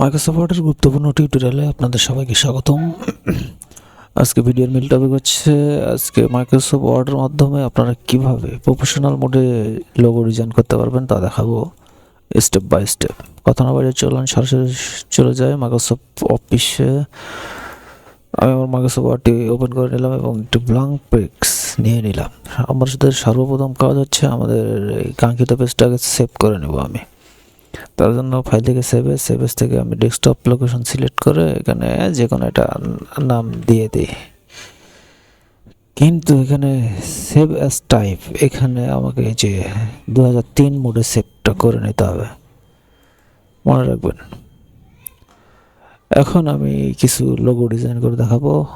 Microsoft ওয়ার্ডের গুরুত্বপূর্ণ টিউটোরিয়ালে আপনাদের সবাইকে স্বাগতম। আজকে ভিডিওর মিল টপিক হচ্ছে, আজকে মাইক্রোসফট ওয়ার্ডের মাধ্যমে আপনারা কীভাবে প্রফেশনাল মোডে লোগো ডিজাইন করতে পারবেন তা দেখাবো স্টেপ বাই স্টেপ কথা না বাইরে চলুন, সরাসরি চলে যায় মাইক্রোসফট অফিসে আমি আমার মাইক্রোসফট ওয়ার্ডটি ওপেন করে নিলাম এবং একটি ব্লাঙ্ক পেক্স নিয়ে নিলাম। আমাদের সর্বপ্রথম কাজ হচ্ছে আমাদের এই কাঙ্ক্ষিত পেজটাকে সেভ করে নেব আমি। তার জন্য ফাইল থেকে সেভে সেভেস থেকে আমি ডেস্কটপ লোকেশন সিলেক্ট করে এখানে যে কোনো একটা নাম দিয়ে দিই। কিন্তু এখানে সেভ অ্যাজ টাইপ এখানে আমাকে যে দু হাজার তিন মোডে সেভটা করে নিতে হবে। মনে রাখবেন। এখন আমি কিছু লোগো ডিজাইন করে দেখাবো।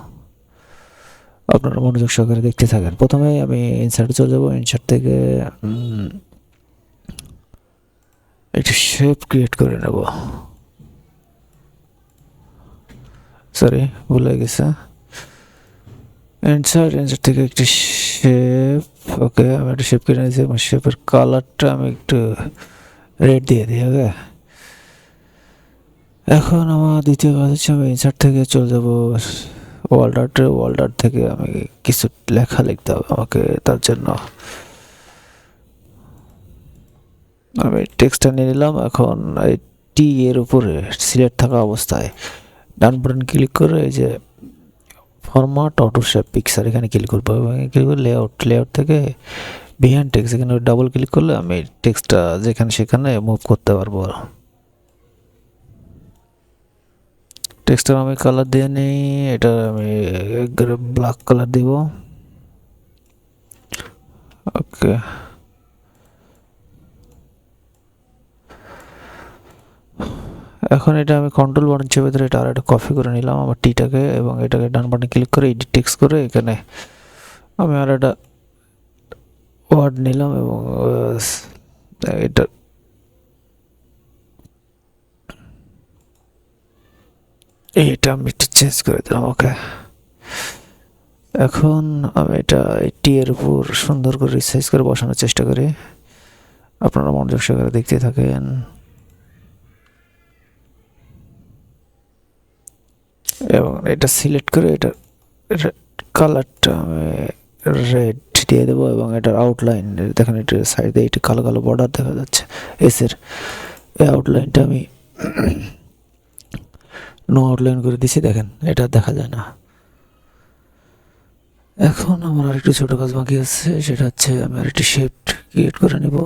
আপনারা মনোযোগ সহকারে দেখতে থাকেন। প্রথমে আমি ইনসার্টে চলে যাব। ইনসার্ট থেকে একটি শেপ ক্রিয়েট করে নেব। সরি ভুলে গেছে। ইনসার্ট ইনসার্ট থেকে একটি শেপ ওকে আমি একটা শেপ কিনে নিয়েছি এবং শেপের কালারটা আমি একটু রেড দিয়ে দিই ওকে এখন আমার দ্বিতীয় কাজ হচ্ছে আমি ইনসার্ট থেকে চলে যাব ওয়ালডার্টে ওয়ালডার থেকে আমি কিছু লেখা লিখতে হবে আমাকে, তার জন্য। আমি টেক্সটটা নিয়ে নিলাম। এখন এই টি এর উপরে সিলেক্ট থাকা অবস্থায় ডান বাটন ক্লিক করে এই যে ফরম্যাট অটো শেপ পিকচার এখানে ক্লিক করব এবং ক্লিক করে লেআউট লেআউট থেকে বিহান টেক্সট এখানে ডাবল ক্লিক করলে আমি টেক্সটটা যেখানে সেখানে মুভ করতে পারব। টেক্সটার আমি কালার দিয়ে নিই, এটা আমি ব্ল্যাক কালার দিব। ওকে এখন এটা আমি কন্ট্রোল চেপে ধরে এটা আর একটা কপি করে নিলাম আমার টিটাকে এবং এটাকে ডান বাটনে ক্লিক করে এডিট টেক্সট করে এখানে আমি আর একটা ওয়ার্ড নিলাম এবং এটা এইটা আমি একটু চেঞ্জ করে দিলাম ওকে এখন আমি এটা টি এর উপর সুন্দর করে রিসাইজ করে বসানোর চেষ্টা করি। আপনারা মনোযোগ সহকারে দেখতে থাকেন। এবং এটা সিলেক্ট করে এটা কালারটা আমি রেড দিয়ে দেবো এবং এটার আউটলাইন দেখেন এটা সাইডে এটা কালো কালো বর্ডার দেখা যাচ্ছে এসের এই আউটলাইনটা আমি নো আউটলাইন করে দিছি, দেখেন, এটা দেখা যায় না। এখন আমার আরেকটু ছোটো কাজ বাকি আছে, সেটা হচ্ছে আমি আরেকটি শেপ ক্রিয়েট করে নেব।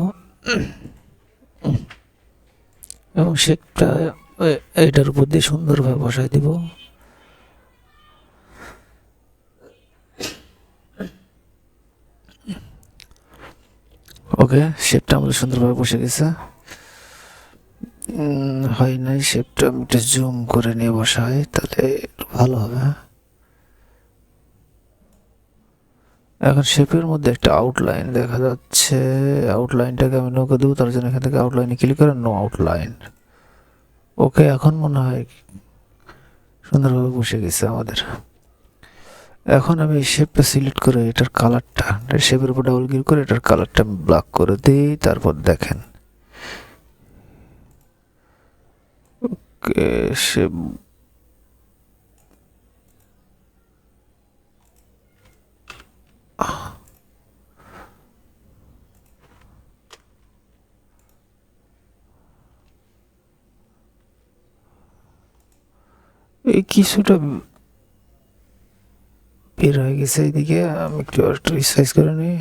এবং শেপটা এইটার উপর দিয়ে সুন্দরভাবে বসাই দিব। ওকে শেপটা আমাদের সুন্দরভাবে বসে গেছে। হয় নাই শেপটা আমি একটু জুম করে নিয়ে বসাই, তাহলে ভালো হবে। এখন শেপের মধ্যে একটা আউটলাইন দেখা যাচ্ছে। আউটলাইনটাকে আমি নৌকা দেবো, তার জন্য এখান থেকে আউটলাইনে ক্লিক করে নো আউটলাইন ওকে এখন মনে হয় সুন্দরভাবে বসে গেছে আমাদের। এখন আমি শেপটা সিলেক্ট করে এটার কালারটা শেপের উপর ডাবল ক্লিক করে এটার কালারটা ব্ল্যাক করে দিই, তারপর দেখেন। ওকে শেপ এই কিছুটা বের হয়ে গেছে এইদিকে আমি একটু একটু রিসাইজ করে নিই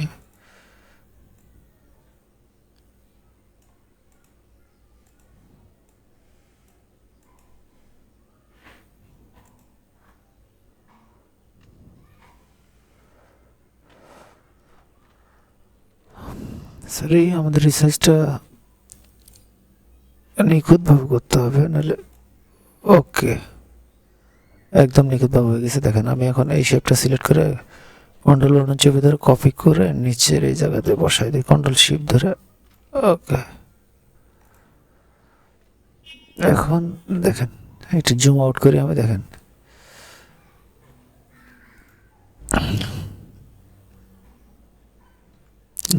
সরি আমাদের রিসার্চটা নিখুঁতভাবে করতে হবে নাহলে ওকে একদম নিখুঁতভাবে হয়ে গেছে। দেখেন, আমি এখন এই শেপটা সিলেক্ট করে কন্ট্রোল বাটন চেপে ধরে কপি করে নিচের এই জায়গাতে বসাই দিই। কন্ট্রোল শিপ ধরে ওকে এখন দেখেন, একটু জুম আউট করি আমি, দেখেন।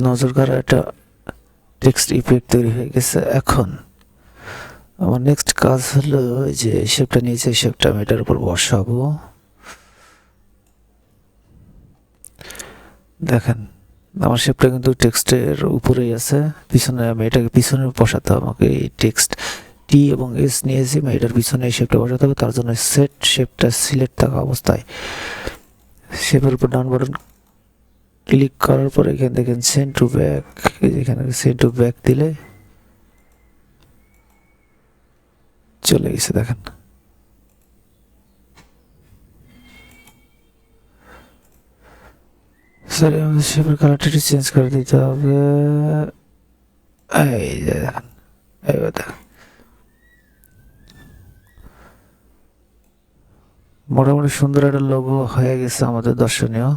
নজর কাড়া একটা টেক্সট ইফেক্ট তৈরি হয়ে গেছে। এখন আমার নেক্সট কাজ হলো এই যে শেপটা নিয়েছে শেপটা আমি এটার উপর বসাবো। দেখেন, আমার শেপটা কিন্তু টেক্সটের উপরেই আছে। পিছনে আমি এটাকে পিছনে বসাতে হবে, আমাকে এই টেক্সট টি এবং এস নিয়েছি আমি এটার পিছনে এই শেপটা বসাতে হবে, তার জন্য সেট শেপটা সিলেক্ট থাকা অবস্থায় শেপের উপর ডান বাটন ক্লিক করার পরে এখানে দেখেন সেন্ড টু ব্যাক এখানে সেন্ড টু ব্যাক দিলে চলে গেছে, দেখেন। স্যার আমাদের শেপের কালারটা একটু চেঞ্জ করে দিতে হবে। এই যে দেখেন, এইবার দেখেন। মোটামুটি সুন্দর একটা লোগো হয়ে গেছে আমাদের দর্শনীয়।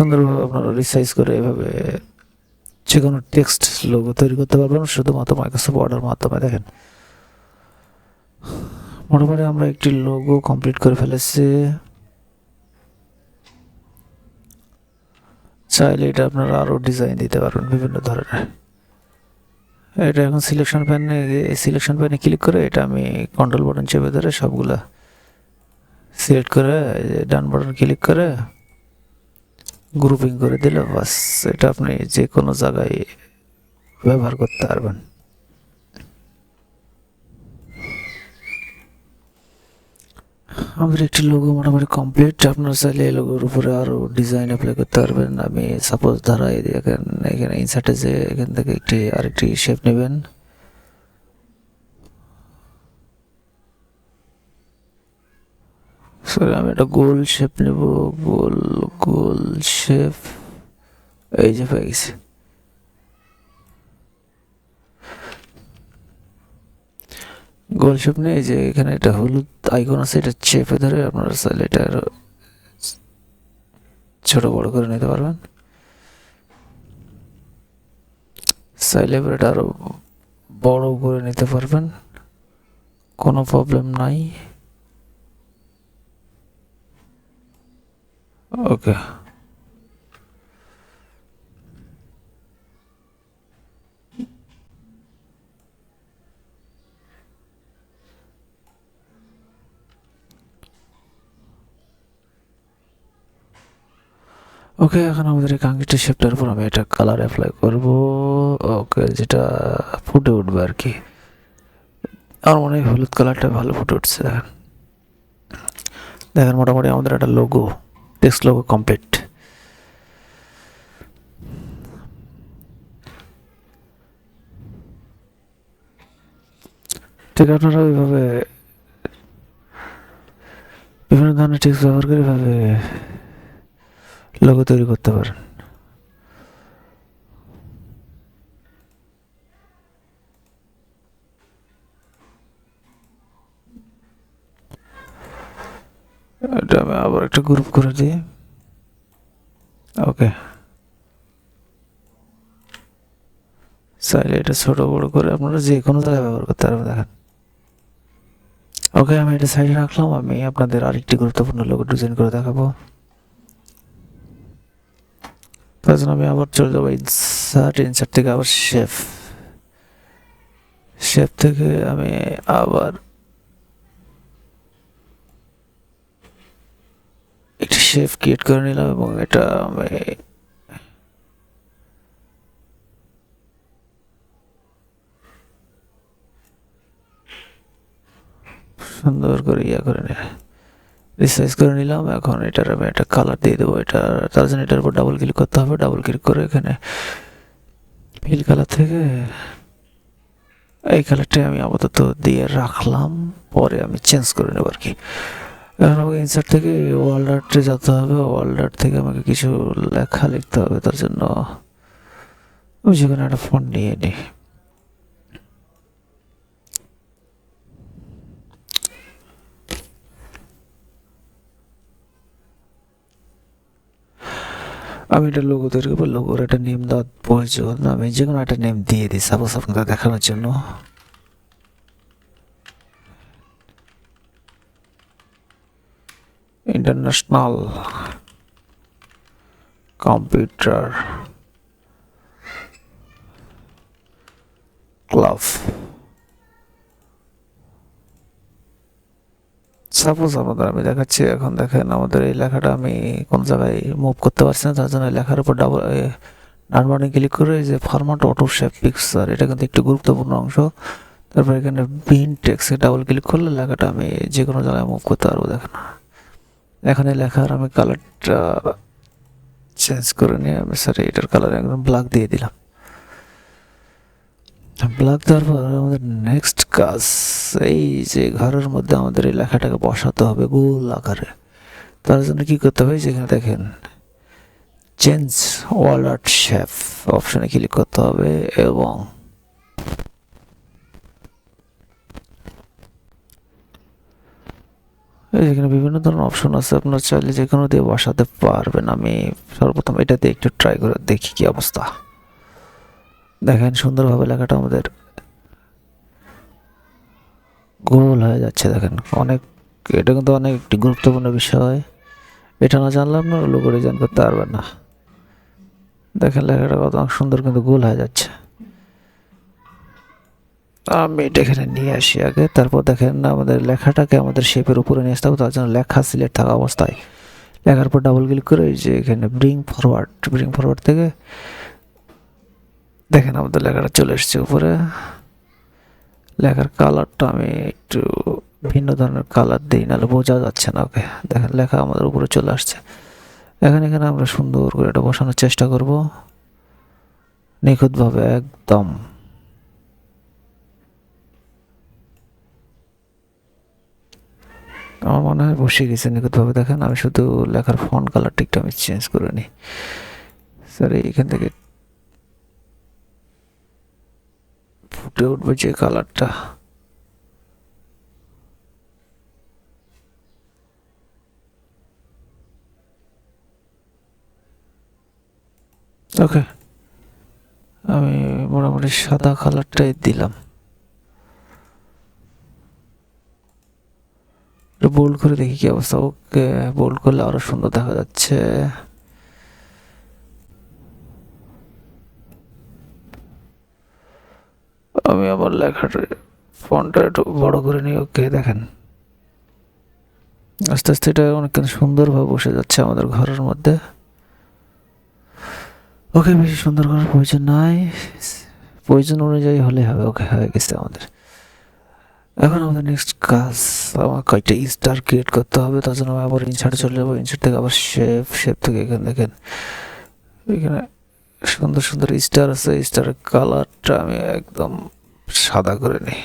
সুন্দরভাবে আপনারা রিসাইজ করে এভাবে যে কোনো টেক্সট লোগো তৈরি করতে পারবেন, শুধুমাত্র মাইক্রোসফট ওয়ার্ডের মাধ্যমে, দেখেন। মোটামুটি আমরা একটি লোগো কমপ্লিট করে ফেলেছি। চাইলে এটা আপনারা আরও ডিজাইন দিতে পারবেন বিভিন্ন ধরনের। এটা এখন সিলেকশন প্যানে সিলেকশন প্যানে ক্লিক করে এটা আমি কন্ট্রোল বাটন চেপে ধরে সবগুলা সিলেক্ট করে ডান বাটন ক্লিক করে গ্রুপিং করে দিলে বাস এটা আপনি যে কোনো জায়গায় ব্যবহার করতে পারবেন। আমাদের একটি লোগো মোটামুটি কমপ্লিট আপনার চাইলে এই লোগোর উপরে আরও ডিজাইন অ্যাপ্লাই করতে পারবেন। আমি সাপোজ ধারা এই দেখেন, এখানে ইনসার্টে যে এখান থেকে একটি আরেকটি শেপ নেবেন। সরি, আমি একটা গোল শেপ নেব, গোল গোল শেপ। এই যে পেয়ে গেছি। গোল শেপ নিয়ে এই যে এখানে একটা হলুদ আইকন আছে, এটা চেপে ধরে আপনারা চাইলে এটা ছোট বড় করে নিতে পারবেন। চাইলে এবার এটা আরও বড় করে নিতে পারবেন। কোনো প্রবলেম নাই। ওকে ওকে এখন আমাদের এই কাঙ্ক্ষিত শেপটার উপর আমি এটা কালার অ্যাপ্লাই করব। ওকে যেটা ফুটে উঠবে আর কি। আমার মনে হয় হলুদ কালারটা ভালো ফুটে উঠছে, দেখেন। দেখেন, মোটামুটি আমাদের একটা লোগো টেক্সট লোগো কমপ্লিট ঠিক আপনারা ওইভাবে বিভিন্ন ধরনের টেক্সট ব্যবহার করে এভাবে লোগো তৈরি করতে পারেন। এটা আমি আবার একটা গ্রুপ করে দিই। ওকে চাইলে এটা ছোট বড় করে আপনারা যে কোনো জায়গায় ব্যবহার করতে পারবেন, দেখেন। ওকে আমি এটা সাইডে রাখলাম, আমি আপনাদের আরেকটি গুরুত্বপূর্ণ লোগো ডিজাইন করে দেখাবো। তার জন্য আমি আবার চলে যাব ইনসার্ট ইনসার্ট থেকে আবার শেফ শেফ থেকে আমি আবার শেফ ক্রিয়েট করে নিলাম এবং এটা আমি সুন্দর করে ইয়া করে নিলাম রিসাইজ করে নিলাম। এখন এটার আমি একটা কালার দিয়ে দেবো। এটা তার জন্য এটার উপর ডাবল ক্লিক করতে হবে। ডাবল ক্লিক করে এখানে ফিল কালার থেকে এই কালারটাই আমি আপাতত দিয়ে রাখলাম। পরে আমি চেঞ্জ করে নেব আর কি। এখন আমাকে ইনসার্ট থেকে ওয়ার্ল্ড আর্টে যেতে হবে ওয়ার্ল্ড আর্ট থেকে আমাকে কিছু লেখা লিখতে হবে, তার জন্য আমি যেখানে একটা ফোন নিয়ে নিই। আমি এটা লোগো তৈরি করব লোগোর একটা নেম দেওয়ার প্রয়োজন, আমি যে কোনো একটা নেম দিয়ে দিই সাপোজ আপনাদের দেখানোর জন্য। International computer club. সাপোজ আপনাদের আমি দেখাচ্ছি এখন, দেখেন আমাদের এই লেখাটা আমি কোন জায়গায় মুভ করতে পারছি না, তার জন্য লেখার উপর ডাবল ডান ক্লিক করে যে ফরম্যাট অটো শেপ পিকচার এটা কিন্তু একটি গুরুত্বপূর্ণ অংশ। তারপর এখানে বিন টেক্সে ডাবল ক্লিক করলে লেখাটা আমি যে কোনো জায়গায় মুভ করতে পারব, দেখেন। এখানে লেখার আমি কালারটা চেঞ্জ করে নিয়ে আমি সরি এটার কালার একদম ব্ল্যাক দিয়ে দিলাম। ব্ল্যাক দেওয়ার পর আমাদের নেক্সট কাজ, এই যে ঘরের মধ্যে আমাদের এই লেখাটাকে বসাতে হবে গোল আকারে। তার জন্য কী করতে হবে যেখানে দেখেন চেঞ্জ ওয়াল আর্ট শেফ অপশানে ক্লিক করতে হবে এবং এই যেখানে বিভিন্ন ধরনের অপশন আছে, আপনার চাইলে যে কোনো দিয়ে বসাতে পারবেন। আমি সর্বপ্রথম এটা দিয়ে একটু ট্রাই করে দেখি কি অবস্থা। দেখেন, সুন্দরভাবে লেখাটা আমাদের গোল হয়ে যাচ্ছে, দেখেন। অনেক, এটা কিন্তু অনেক একটি গুরুত্বপূর্ণ বিষয়। এটা না জানলে আপনার লোগো ডিজাইন করতে পারবেন না। দেখেন, লেখাটা কত সুন্দর কিন্তু গোল হয়ে যাচ্ছে। আমি এটা এখানে নিয়ে আসি আগে। তারপর দেখেন আমাদের লেখাটাকে আমাদের শেপের উপরে নিয়ে আসতে হবে, তার জন্য লেখা সিলেক্ট থাকা অবস্থায়। লেখার পর ডাবল ক্লিক করে যে এখানে ব্রিং ফরওয়ার্ড ব্রিং ফরওয়ার্ড থেকে দেখেন আমাদের লেখাটা চলে এসছে উপরে। লেখার কালারটা আমি একটু ভিন্ন ধরনের কালার দিই, নাহলে বোঝা যাচ্ছে না, ওকে। দেখেন লেখা আমাদের উপরে চলে আসছে। এখানে এখানে আমরা সুন্দর করে এটা বসানোর চেষ্টা করব। নিখুঁতভাবে একদম। আমার মনে হয় বসে গেছে, নিখুঁতভাবে দেখেন। আমি শুধু লেখার ফন্ট কালারটা একটু আমি চেঞ্জ করে নিই। স্যার এখান থেকে ফুটে উঠবে যে কালারটা ওকে আমি মোটামুটি সাদা কালারটাই দিলাম। বোল্ড করে দেখি কি অবস্থা। ওকে বোল্ড করলে আরও সুন্দর দেখা যাচ্ছে। আমি আমার লেখাটা ফোনটা একটু বড় করে নিই, ওকে, দেখেন। আস্তে আস্তে এটা অনেক সুন্দরভাবে বসে যাচ্ছে আমাদের ঘরের মধ্যে। ওকে, বেশি সুন্দর করার প্রয়োজন নাই। প্রয়োজন অনুযায়ী হলে হবে, ওকে, হয়ে গেছে আমাদের। এখন আমাদের নেক্সট কাজ, আমার কয়েকটা স্টার ক্রিয়েট করতে হবে, তার জন্য আমি আবার ইনসার্টে চলে যাব ইনসার্ট থেকে আবার শেপ শেপ থেকে এখানে দেখেন। এখানে সুন্দর সুন্দর স্টার আছে স্টারের কালারটা আমি একদম সাদা করে নিই।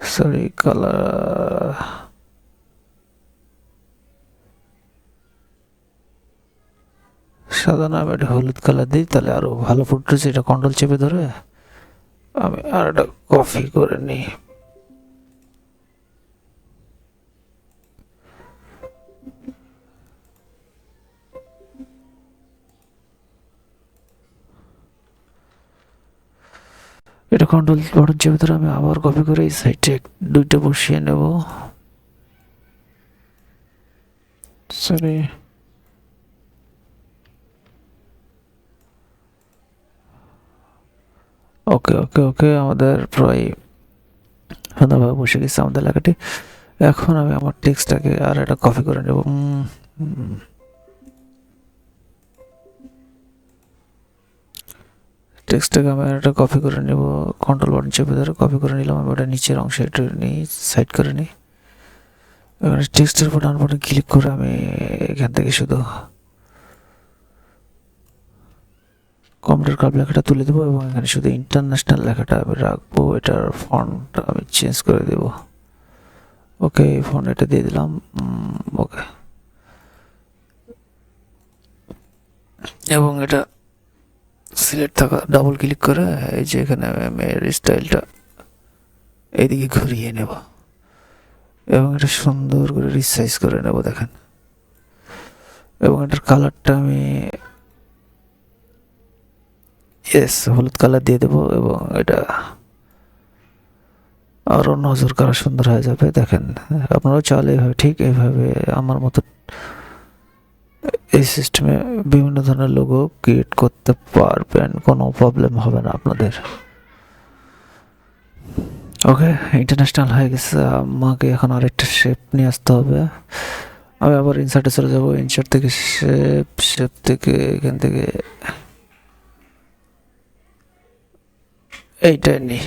সরি কালার সাদা না, আমি একটা হলুদ কালার দিই, তাহলে আরও ভালো ফুটতেছে এটা কন্ট্রোল চেপে ধরে আমি আর একটা কফি করে নিই। এটা কন্ট্রোল বাটন চেপে ধরে আমি আবার কপি করে এই সাইডে দুইটা বসিয়ে নেব। সরি ওকে ওকে ওকে আমাদের প্রায় সুন্দরভাবে বসে গেছে আমাদের লেখাটি এখন আমি আমার টেক্সটটাকে আর একটা কপি করে নেব। টেক্সটটাকে আমি একটা কপি করে নেব। কন্ট্রোল বাটন চেপে ধরে কপি করে নিলাম। আমি ওটা নিচের অংশে একটু নিই সাইড করে নিই। এখানে টেক্সটের উপর ডান বাটন ক্লিক করে আমি এখান থেকে শুধু কম্পিউটার ক্লাব লেখাটা তুলে দেবো এবং এখানে শুধু ইন্টারন্যাশনাল লেখাটা আমি রাখব। এটার ফন্টটা আমি চেঞ্জ করে দেব। ওকে ফন্ট এটা দিয়ে দিলাম। ওকে এবং এটা সিলেক্ট থাকা ডাবল ক্লিক করে এই যে এখানে আমি স্টাইলটা এইদিকে ঘুরিয়ে নেব। এবং এটা সুন্দর করে রিসাইজ করে নেব, দেখেন। এবং এটার কালারটা আমি ইয়েস হলুদ কালার দিয়ে দেবো এবং এটা আরও নজর করা সুন্দর হয়ে যাবে, দেখেন। আপনারাও চাইলে এইভাবে ঠিক এইভাবে আমার মতো এই সিস্টেমে বিভিন্ন ধরনের লোগো ক্রিয়েট করতে পারবেন, কোনো প্রবলেম হবে না আপনাদের। ওকে ইন্টারন্যাশনাল হয়ে গেছে, আমাকে এখন আরেকটা শেপ নিয়ে আসতে হবে। আমি আবার ইনসার্টে চলে যাব ইনসার্ট থেকে শেপ শেপ থেকে এখান থেকে এইটাই নিই।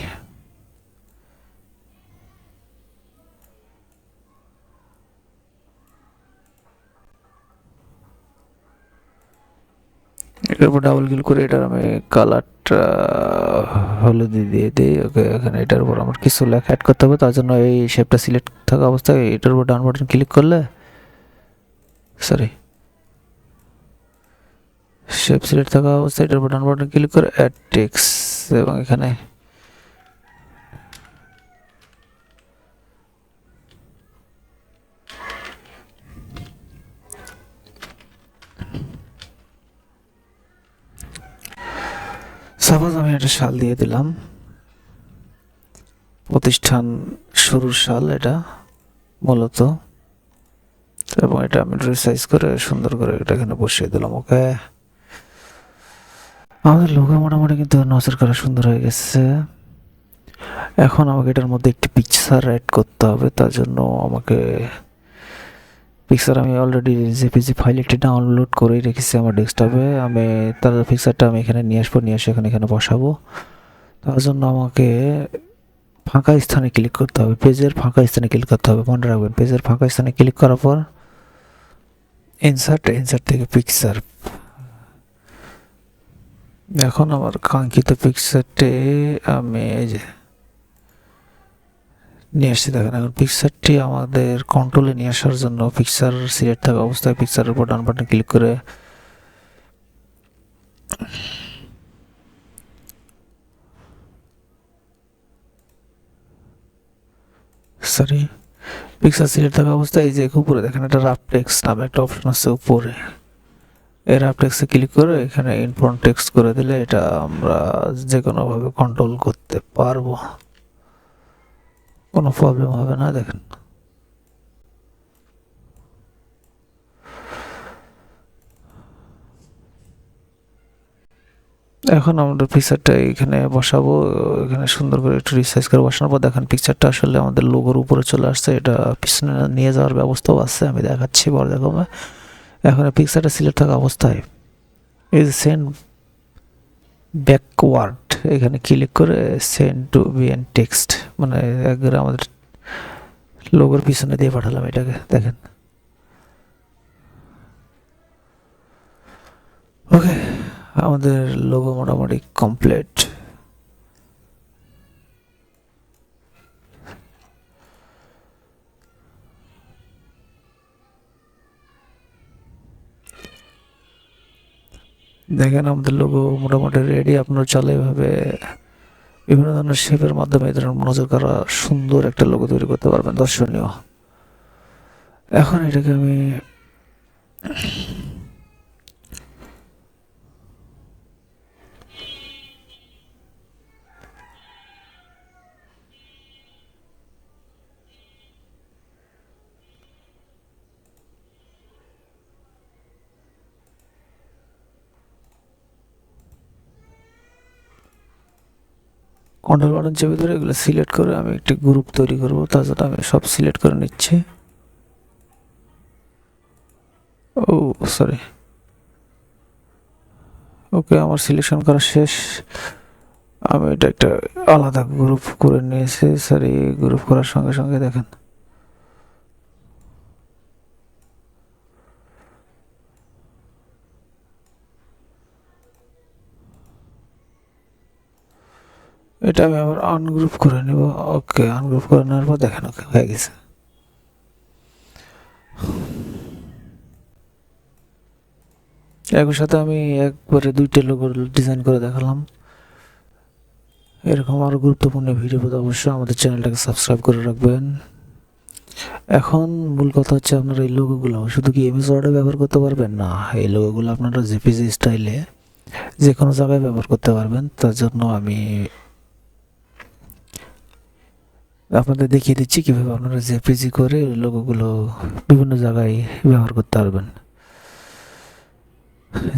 এটার উপর ডাবল ক্লিক করে এটার আমি কালারটা হলুদি দিয়ে দিই। ওকে, এখানে এটার উপর আমার কিছু লেখা অ্যাড করতে হবে, তার জন্য এই শেপটা সিলেক্ট থাকা অবস্থায় এটার উপর ডান বাটন ক্লিক করলে সরি শেপ সিলেক্ট থাকা অবস্থায় এটার উপর ডান বাটন ক্লিক করে অ্যাড টেক্স এবং এখানে সাপোজ আমি একটা সাল দিয়ে দিলাম। প্রতিষ্ঠান শুরুর সাল এটা, মূলত। এবং এটা আমি করে সুন্দর করে এটা এখানে বসিয়ে দিলাম ওকে আমাদের লোগো মোটামুটি কিন্তু নজর করা সুন্দর হয়ে গেছে। এখন আমাকে এটার মধ্যে একটি পিকচার অ্যাড করতে হবে, তার জন্য আমাকে পিকচার আমি অলরেডি জেপিজি ফাইল একটি ডাউনলোড করেই রেখেছি আমার ডেস্কটপে আমি তার পিকচারটা আমি এখানে নিয়ে আসব, নিয়ে এসে এখানে এখানে বসাবো। তার জন্য আমাকে ফাঁকা স্থানে ক্লিক করতে হবে পেজের ফাঁকা স্থানে ক্লিক করতে হবে, মনে রাখবেন পেজের ফাঁকা স্থানে ক্লিক করার পর ইনসার্ট ইনসার্ট থেকে পিকচার এখন আমার কাঙ্ক্ষিত পিকচারটি আমি এই যে নিয়ে আসছি দেখেন, এখন পিকচারটি আমাদের কন্ট্রোলে নিয়ে আসার জন্য পিকচার সিলেক্ট থাকা অবস্থায় পিকচারের উপর ডান বাটন ক্লিক করে সরি পিকচার সিলেক্ট থাকা অবস্থায় এই যে উপরে দেখেন একটা রাফ টেক্সট নামে একটা অপশন আছে উপরে। এই রাফ টেক্সটে ক্লিক করে এখানে ইনফ্রন্ট টেক্সট করে দিলে এটা আমরা যে কোনোভাবে কন্ট্রোল করতে পারব। কোনো প্রবলেম হবে না, দেখেন। এখন আমাদের পিকচারটা এখানে বসাবো, এখানে সুন্দর করে একটু রিসাইজ করে বসানোর পর দেখেন পিকচারটা আসলে আমাদের লোগোর উপরে চলে আসছে, এটা পিছনে নিয়ে যাওয়ার ব্যবস্থাও আছে, আমি দেখাচ্ছি বড় দেখাবো এখন পিকচারটা সিলেক্ট থাকা অবস্থায় যে সেন্ড ব্যাকওয়ার্ড এখানে ক্লিক করে send to behind text মানে একবারে আমাদের লোগোর পিছনে দিয়ে পাঠালাম এটাকে, দেখেন। ওকে আমাদের লোগো মোটামুটি কমপ্লিট দেখেন আমাদের লোগো মোটামুটি রেডি আপনার চলে এভাবে বিভিন্ন ধরনের শেপের মাধ্যমে এই ধরনের নজর করা সুন্দর একটা লোগো তৈরি করতে পারবেন, দর্শনীয়। এখন এটাকে আমি কন্ট্রোল বাটন চেপে ধরে এগুলো সিলেক্ট করে আমি একটি গ্রুপ তৈরি করব, তার জন্য আমি সব সিলেক্ট করে নিচ্ছি। ও সরি ওকে, আমার সিলেকশন করা শেষ। আমি এটা একটা আলাদা গ্রুপ করে নিয়েছি। এই গ্রুপ করার সঙ্গে সঙ্গে দেখেন। এটা আমি আবার আনগ্রুপ করে নিব। ওকে আনগ্রুপ করে নেওয়ার পর দেখেন ওকে হয়ে গেছে। একই সাথে আমি একবারে দুইটা লোগো ডিজাইন করে দেখালাম। এরকম আরও গুরুত্বপূর্ণ ভিডিও পেতে অবশ্যই আমাদের চ্যানেলটাকে সাবস্ক্রাইব করে রাখবেন। এখন মূল কথা হচ্ছে আপনারা এই লোগোগুলো শুধু কি এমএস ওয়ার্ডে ব্যবহার করতে পারবেন? না, এই লোগোগুলো আপনারা জেপিজি স্টাইলে যে কোনো জায়গায় ব্যবহার করতে পারবেন। তার জন্য আমি আপনাদের দেখিয়ে দিচ্ছি কীভাবে আপনারা জেপিজি করে লোগোগুলো বিভিন্ন জায়গায় ব্যবহার করতে পারবেন।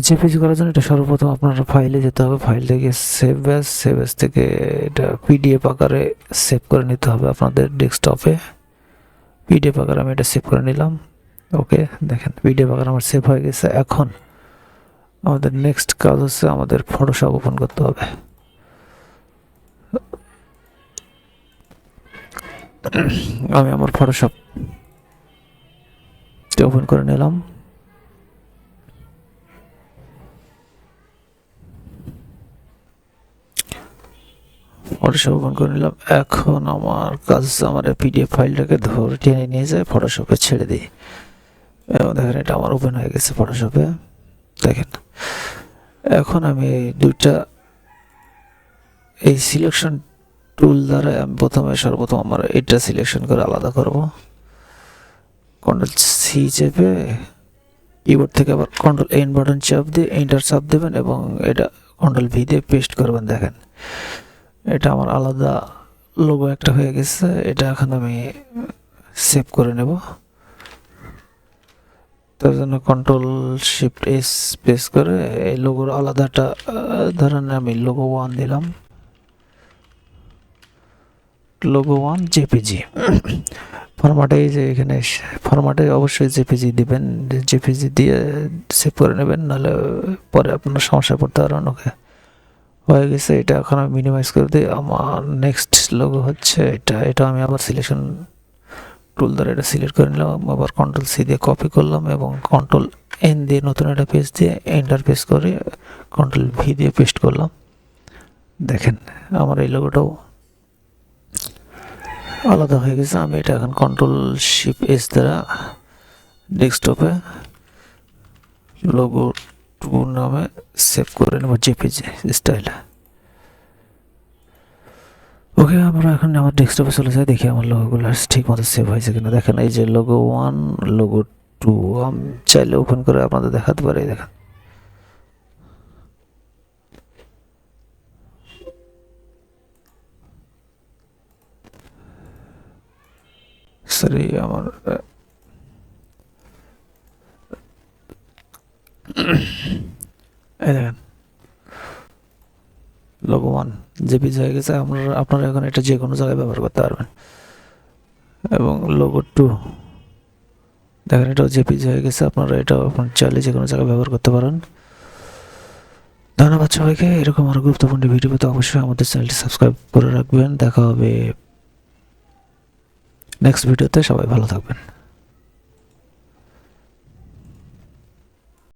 জেপিজি করার জন্য এটা সর্বপ্রথম আপনার ফাইলে যেতে হবে। ফাইল থেকে সেভ ব্যাস সেভ ব্যাস থেকে এটা পিডিএফ আকারে সেভ করে নিতে হবে আপনাদের ডেস্কটপে পিডিএফ আকারে আমি এটা সেভ করে নিলাম। ওকে দেখেন পিডিএফ আকারে আমার সেভ হয়ে গেছে। এখন আমাদের নেক্সট কাজ হচ্ছে আমাদের ফটোশপ ওপেন করতে হবে। আমি আমার ফটোশপ ওপেন করে নিলাম। ফটোশপ ওপেন করে নিলাম। এখন আমার কাজ আমার পিডিএফ ফাইলটাকে ধরে টেনে নিয়ে যায় ফটোশপে ছেড়ে দিই। এবং দেখেন এটা আমার ওপেন হয়ে গেছে ফটোশপে দেখেন, এখন আমি দুইটা এই সিলেকশন টুল দ্বারা আমি প্রথমে সর্বপ্রথম আমার এটা সিলেকশন করে আলাদা করব। কন্ট্রোল সি চেপে কিবোর্ড থেকে আবার কন্ট্রোল এন বাটন চাপ দিয়ে এন্টার চাপ দেবেন এবং এটা কন্ট্রোল ভি দিয়ে পেস্ট করবেন, দেখেন। এটা আমার আলাদা লোগো একটা হয়ে গেছে, এটা এখন আমি সেভ করে নেব। তার জন্য কন্ট্রোল শিফট এস প্রেস করে এই লোগোর আলাদাটা ধরেন আমি লোগো ওয়ান দিলাম। লোগো ওয়ান জেপিজি ফরম্যাটে এই যে এখানে ফরম্যাটে অবশ্যই জেপিজি দিবেন জেপিজি দিয়ে সেভ করে নেবেন, নাহলে পরে আপনার সমস্যায় পড়তে পারেন ওকে। হয়ে গেছে, এটা এখন আমি মিনিমাইজ করে দিই। আমার নেক্সট লোগো হচ্ছে এটা এটা আমি আবার সিলেকশন টুল দ্বারা এটা সিলেক্ট করে নিলাম, আবার কন্ট্রোল সি দিয়ে কপি করলাম এবং কন্ট্রোল এন দিয়ে নতুন একটা পেজ দিয়ে এন্টার পেজ করে কন্ট্রোল ভি দিয়ে পেস্ট করলাম। দেখেন, আমার এই লোগোটাও আলাদা হয়ে গেছে। আমি এটা এখন কন্ট্রোল শিপ এস দ্বারা ডেস্কটপে লোগো টু নামে সেভ করে নেব জেপিজি স্টাইলে ওকে আমরা এখন আমার ডেস্কটপে চলে যাই, দেখি আমার লোগোগুলো ঠিক মতো সেভ হয়েছে কিনা। দেখেন, এই যে লোগো ওয়ান লোগো টু আমি চাইলে ওপেন করে আপনাদের দেখাতে পারি দেখেন। সরি আমার এই দেখেন। লোগো ওয়ান জেপিজি হয়ে গেছে, আপনারা আপনারা এখন এটা যে কোনো জায়গায় ব্যবহার করতে পারবেন। এবং লোগো টু, দেখেন এটাও জেপিজি হয়ে গেছে, আপনারা এটাও আপনার চাইলে যে কোনো জায়গায় ব্যবহার করতে পারেন। ধন্যবাদ সবাইকে, এরকম আরও গুরুত্বপূর্ণ ভিডিও পেতে অবশ্যই আমাদের চ্যানেলটি সাবস্ক্রাইব করে রাখবেন। দেখা হবে নেক্সট ভিডিওতে সবাই ভালো থাকবেন।